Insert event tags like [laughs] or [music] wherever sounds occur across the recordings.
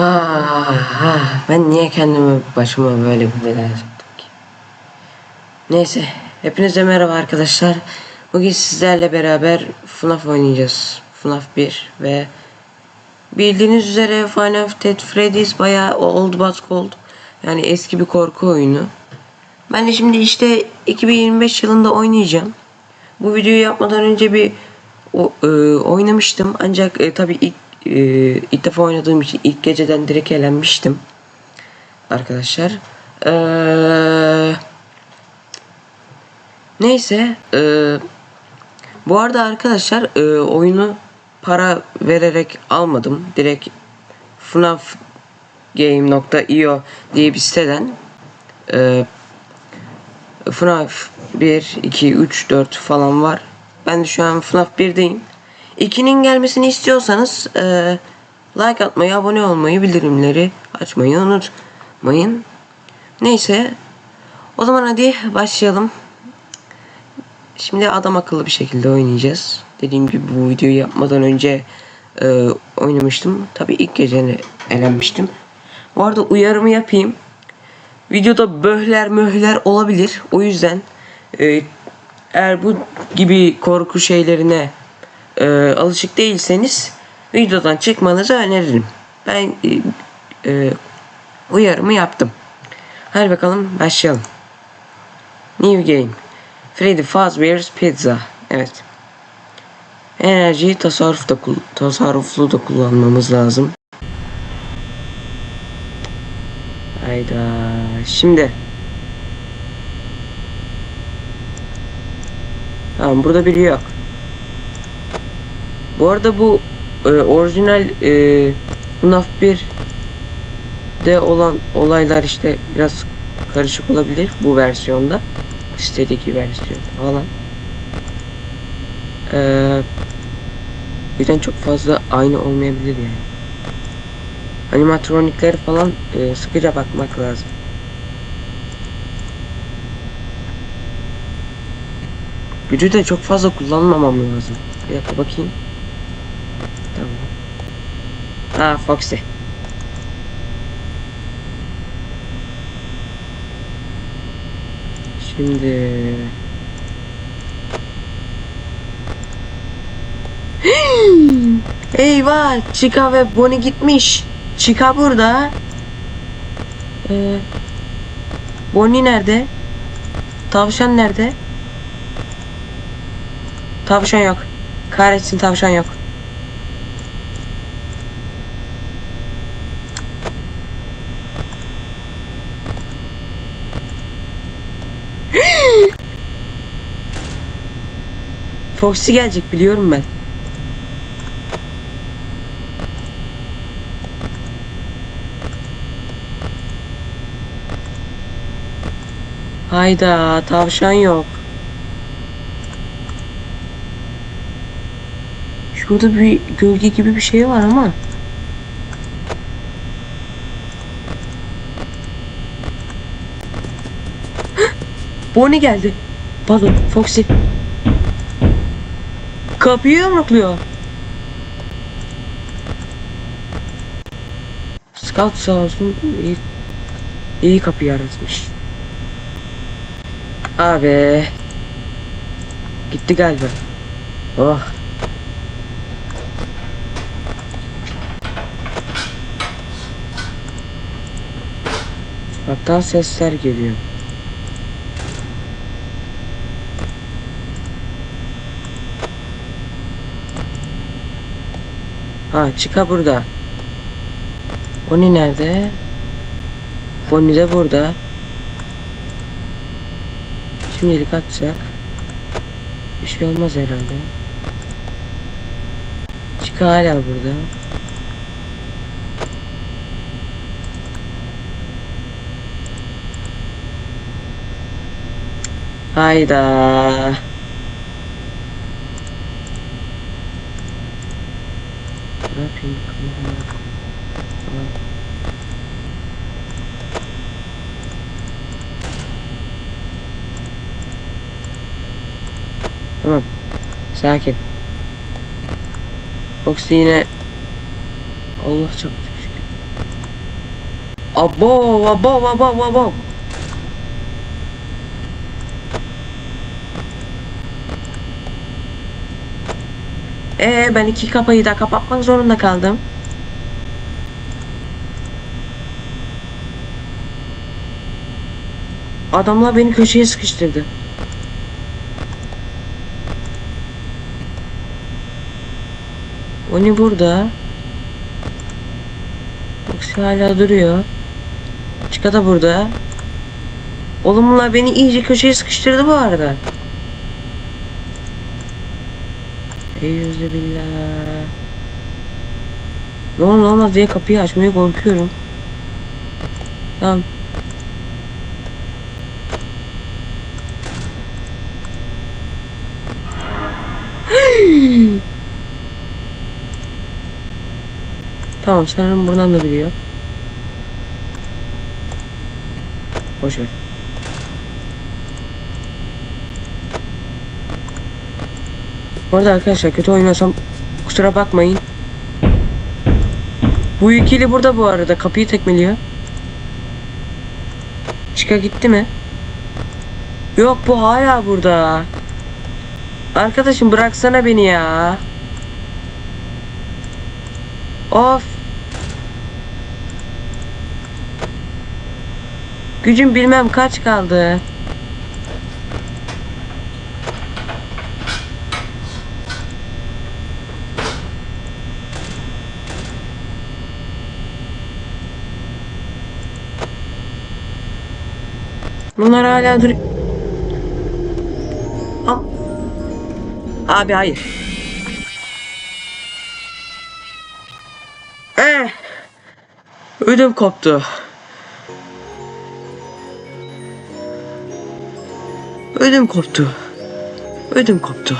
Ah, ah, ben niye kendimi başıma böyle bir bela soktum ki? Neyse, hepinize merhaba arkadaşlar. Bugün sizlerle beraber FNAF oynayacağız. FNAF 1 ve bildiğiniz üzere Final Fantasy Freddy's bayağı old but gold. Yani eski bir korku oyunu. Ben de şimdi işte 2025 yılında oynayacağım. Bu videoyu yapmadan önce bir o, e, oynamıştım ancak e, tabii ilk e, ilk defa oynadığım için ilk geceden direkt elenmiştim arkadaşlar. Eee neyse e, bu arada arkadaşlar e, oyunu para vererek almadım. Direkt FNAFgame.io diye bir siteden e, FNAF 1, 2, 3, 4 falan var. Ben de şu an FNAF 1'deyim. 2'nin gelmesini istiyorsanız e, like atmayı, abone olmayı, bildirimleri açmayı unutmayın. Neyse. O zaman hadi başlayalım. Şimdi adam akıllı bir şekilde oynayacağız. Dediğim gibi bu videoyu yapmadan önce e, oynamıştım. Tabii ilk gece elenmiştim. Bu arada uyarımı yapayım. Videoda böhler möhler olabilir. O yüzden e, eğer bu gibi korku şeylerine e, alışık değilseniz videodan çıkmanızı öneririm. Ben e, e, uyarımı yaptım. Hadi bakalım başlayalım. New game. Freddy Fazbear's Pizza. Evet. Enerjiyi tasarruf da tasarruflu da kullanmamız lazım. Hayda. Şimdi. Tamam burada biri yok. Bu arada bu e, orijinal e, FNAF 1 de olan olaylar işte biraz karışık olabilir bu versiyonda. Sitedeki versiyon falan. Ee, yüzden çok fazla aynı olmayabilir yani. Animatronikleri falan e, sıkıca bakmak lazım. Gücü de çok fazla kullanmamam lazım. Bir dakika bakayım. Ha Foxy. Şimdi [gasps] Eyvah Chica ve Bonnie gitmiş. Chica burada. Ee, Bonnie nerede? Tavşan nerede? Tavşan yok. Kahretsin tavşan yok. Foxy gelecek biliyorum ben. Hayda tavşan yok. Şurada bir gölge gibi bir şey var ama. [gasps] Bonnie geldi. Pardon Foxy. Kapıyı yumrukluyor. Scout sağ olsun iyi, iyi kapı yaratmış. Abi. Gitti galiba. Oh. Sokaktan sesler geliyor. Ha çıka burada. Bonnie nerede? Bonnie de burada. Şimdilik atacak. Bir şey olmaz herhalde. Çıka hala burada. Hayda. Ne yapayım bakalım. Tamam. Tamam. Sakin. Foxy yine Allah çok şükür. Abo abo abo abo. Ee ben iki kapıyı da kapatmak zorunda kaldım. Adamlar beni köşeye sıkıştırdı. Oni burada. Foxy hala duruyor. Çıka da burada. Oğlum bunlar beni iyice köşeye sıkıştırdı bu arada. Eyyüzü billah. Ne olur ne olmaz diye kapıyı açmaya korkuyorum. Tamam. Tamam sanırım buradan da biliyor. Boş ver. Bu arada arkadaşlar kötü oynasam kusura bakmayın. Bu ikili burada bu arada kapıyı tekmeliyor. Çıka gitti mi? Yok bu hala burada. Arkadaşım bıraksana beni ya. Of. Gücüm bilmem kaç kaldı. Bunlar hala dur. Abi hayır. Eh. Ödüm koptu. Ödüm koptu. Ödüm koptu.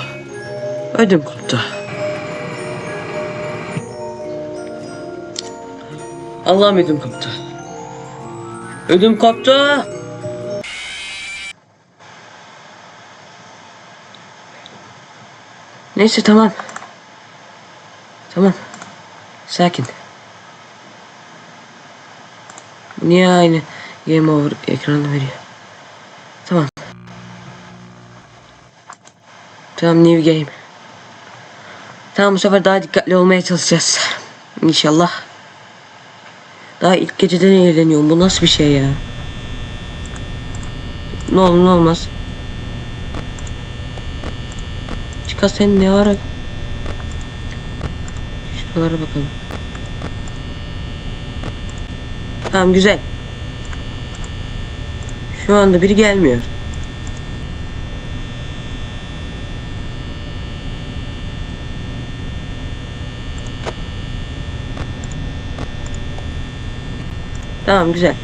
Ödüm koptu. Allah'ım ödüm koptu. Ödüm koptu. Neyse tamam. Tamam. Sakin. Niye aynı game over ekranı veriyor? Tamam new game. Tamam bu sefer daha dikkatli olmaya çalışacağız. İnşallah. Daha ilk geceden eğleniyorum. Bu nasıl bir şey ya? Ne olur ne olmaz. Çıka sen ne ara? Şuralara bakalım. Tamam güzel. Şu anda biri gelmiyor. Tamam güzel.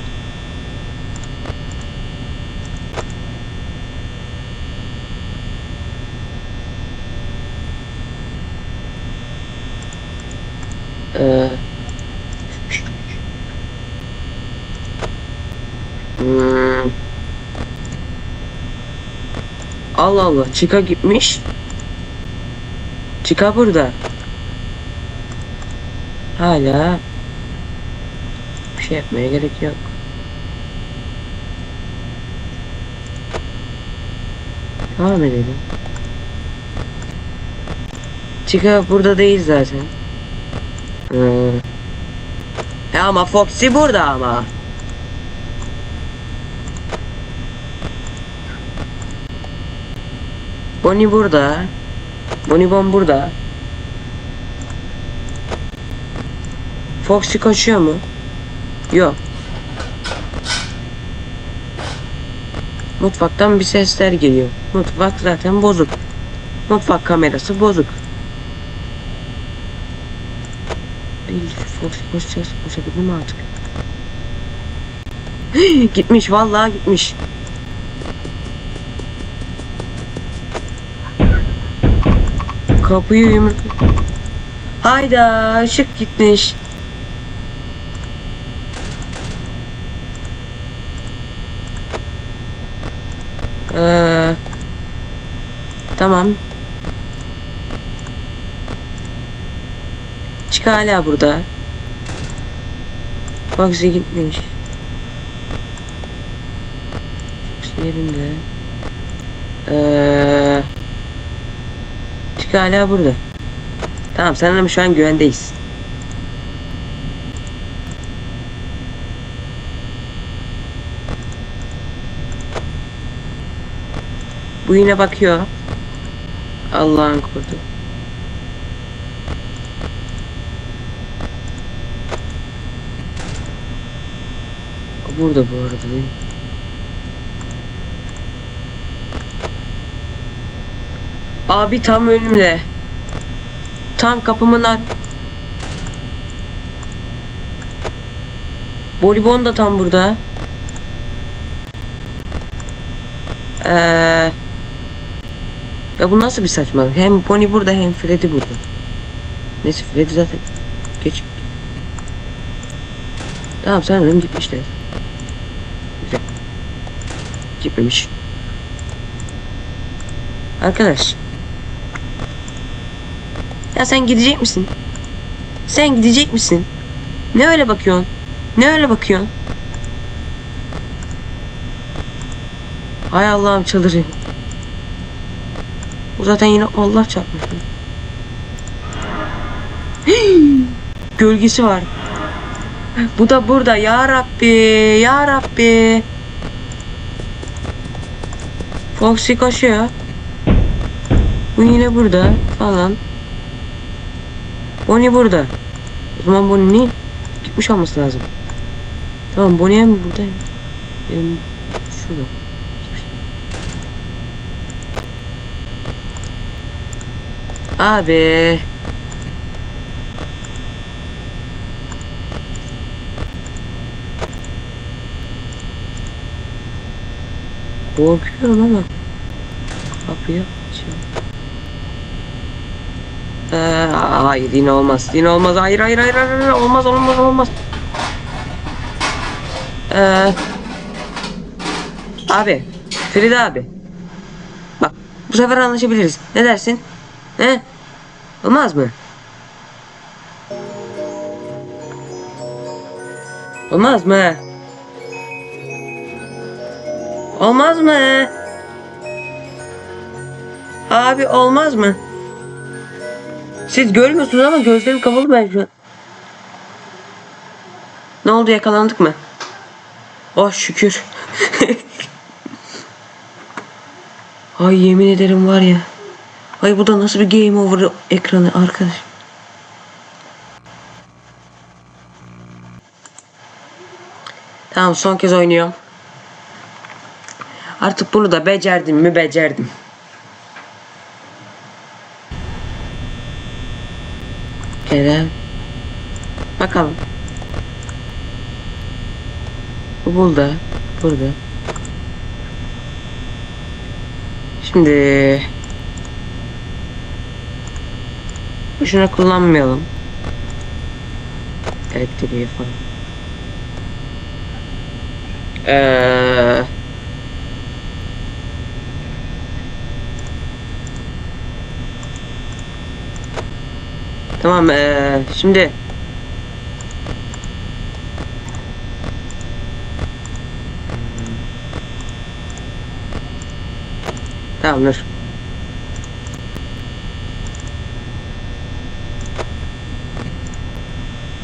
Ee, hmm. Allah Allah Chica gitmiş. Chica burada. Hala bir şey yapmaya gerek yok. Devam edelim. Chica burada değil zaten. Ya ama Foxy burada ama. Bonnie burada. Bonibon burada. Foxy kaçıyor mu? Yok. Mutfaktan bir sesler geliyor. Mutfak zaten bozuk. Mutfak kamerası bozuk. Foxy koşacağız. Koşabilir mi artık? gitmiş vallahi gitmiş. Kapıyı yumruk. Hayda ışık gitmiş. Ee, tamam. Çık hala burada. Bugsy gitmiş. Hepsi yerinde. Ee, çık hala burada. Tamam sanırım şu an güvendeyiz. Bu yine bakıyor. Allah'ın kurdu. Burada bu arada değil? Abi tam önümde. Tam kapımın ar... Bolibon da tam burada. Ee, ya bu nasıl bir saçmalık? Hem Pony burada hem Freddy burada. Neyse Freddy zaten geç. Tamam sanırım gitmişler. Güzel. Gitmemiş. Arkadaş. Ya sen gidecek misin? Sen gidecek misin? Ne öyle bakıyorsun? Ne öyle bakıyorsun? Hay Allah'ım çıldırıyor. Bu zaten yine Allah çarpmış. Gölgesi var. Bu da burada. Ya Rabbi, ya Rabbi. Foxy koşuyor. Bu yine burada falan. Bonnie burada. O zaman Bonnie'nin gitmiş olması lazım. Tamam Bonnie hem burada hem şurada. Abi. Korkuyorum ama kapıyı açıyorum. Ee, hayır yine olmaz. Yine olmaz. Hayır hayır hayır hayır. hayır. Olmaz olmaz olmaz. Ee, abi. Frida abi. Bak bu sefer anlaşabiliriz. Ne dersin? He? Olmaz mı? Olmaz mı? Olmaz mı? Abi olmaz mı? Siz görmüyorsunuz ama gözlerim kapalı ben şu an. Ne oldu yakalandık mı? Oh şükür. [laughs] Ay yemin ederim var ya. Ay bu da nasıl bir game over ekranı arkadaş. Tamam son kez oynuyorum. Artık bunu da becerdim mi becerdim. Kerem. Bakalım. Bu burada. Burada. Şimdi Boşuna kullanmayalım. Elektriği falan. Eee Tamam eee şimdi Tamam dur.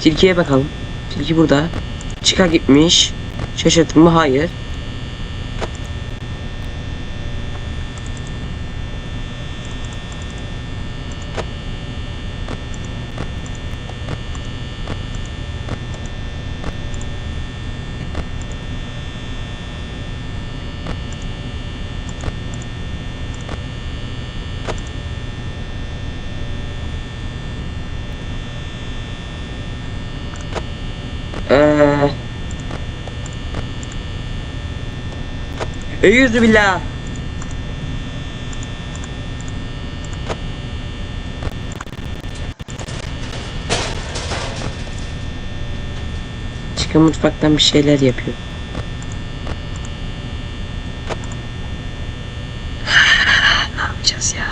Tilkiye bakalım. Tilki burada. Çıka gitmiş. Şaşırttın mı? Hayır. Eyyüzü billah. Çıkın mutfaktan bir şeyler yapıyor. [laughs] ne yapacağız ya?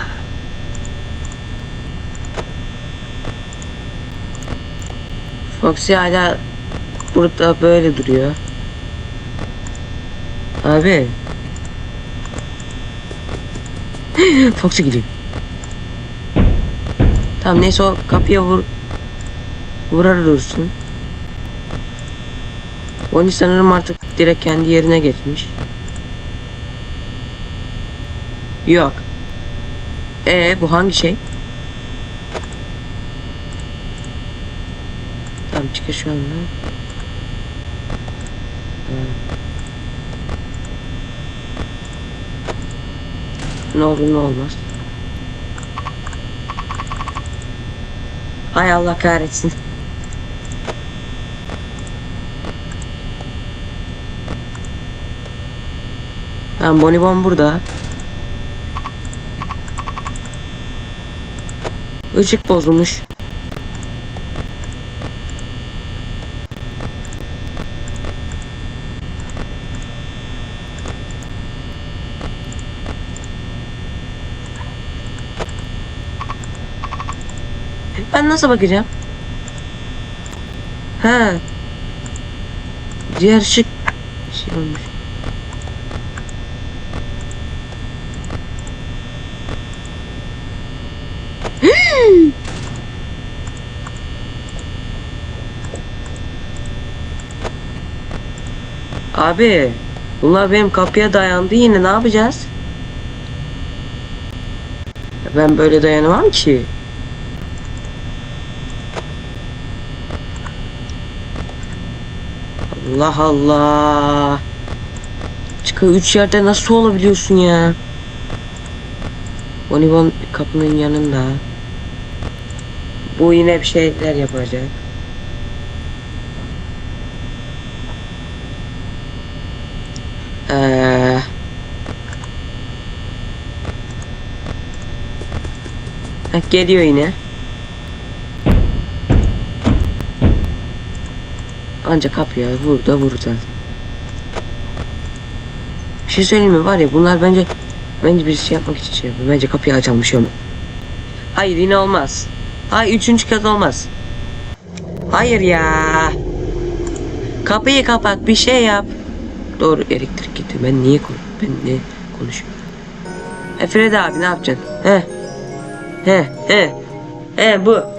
Foxy hala burada böyle duruyor. Abi [laughs] Fox'a gidiyor. Tamam neyse o kapıya vur. Vurar dursun. Bonnie sanırım artık direkt kendi yerine geçmiş. Yok. Ee bu hangi şey? Tamam çıkış şu anda. Ne olur ne olmaz. Hay Allah kahretsin. Tamam Bonibon burada. Işık bozulmuş. Ben nasıl bakacağım? Ha. Diğer ışık şey olmuş. [gasps] Abi, bunlar benim kapıya dayandı yine ne yapacağız? Ben böyle dayanamam ki. Allah Allah. Çıkı üç yerde nasıl olabiliyorsun ya? Bonibon kapının yanında. Bu yine bir şeyler yapacak. Ee, geliyor yine. Ancak kapıya vur da vur zaten. Bir şey söyleyeyim mi var ya bunlar bence bence bir şey yapmak için şey yapıyor. Bence kapıyı açalım bir şey olmaz. Hayır yine olmaz. Hayır üçüncü kez olmaz. Hayır ya. Kapıyı kapat bir şey yap. Doğru elektrik gitti. Ben niye ben ne konuşuyorum? E Fred abi ne yapacaksın? He. He he. He bu.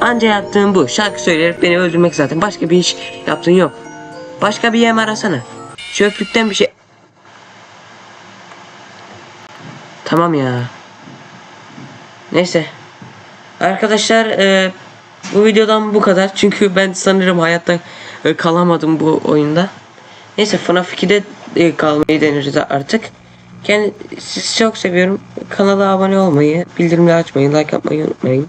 Anca yaptığın bu. Şarkı söyleyerek beni öldürmek zaten. Başka bir iş yaptığın yok. Başka bir yem arasana. Çöplükten bir şey... Tamam ya. Neyse. Arkadaşlar e, bu videodan bu kadar. Çünkü ben sanırım hayatta e, kalamadım bu oyunda. Neyse FNAF 2'de e, kalmayı deneriz artık. Kendi, sizi çok seviyorum. Kanala abone olmayı, bildirimleri açmayı, like atmayı unutmayın.